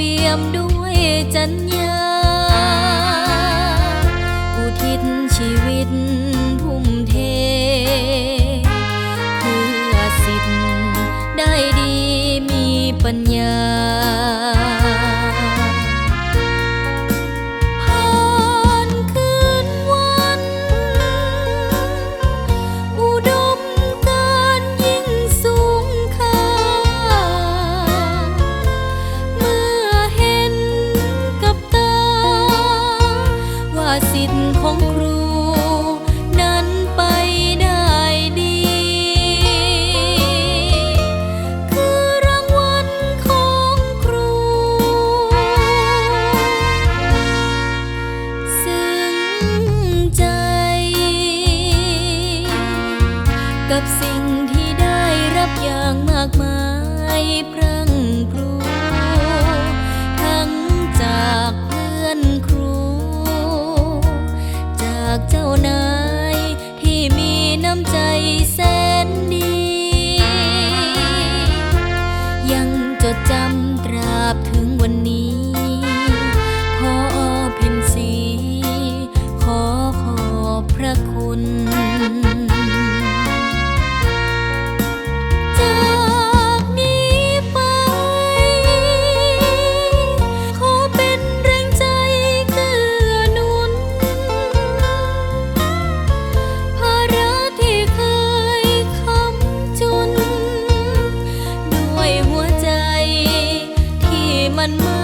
เปี่ยมด้วยจัญญาอุทิศชีวิตพุ่มเท เพื่อสิทธิ์ได้ดีมีปัญญา ว่าสิทธิ์ของครู นั้นไปได้ดี คือรางวัลของครู ซึ้งใจ กับสิ่งที่ได้รับอย่างมากมายพรั่ง and moon.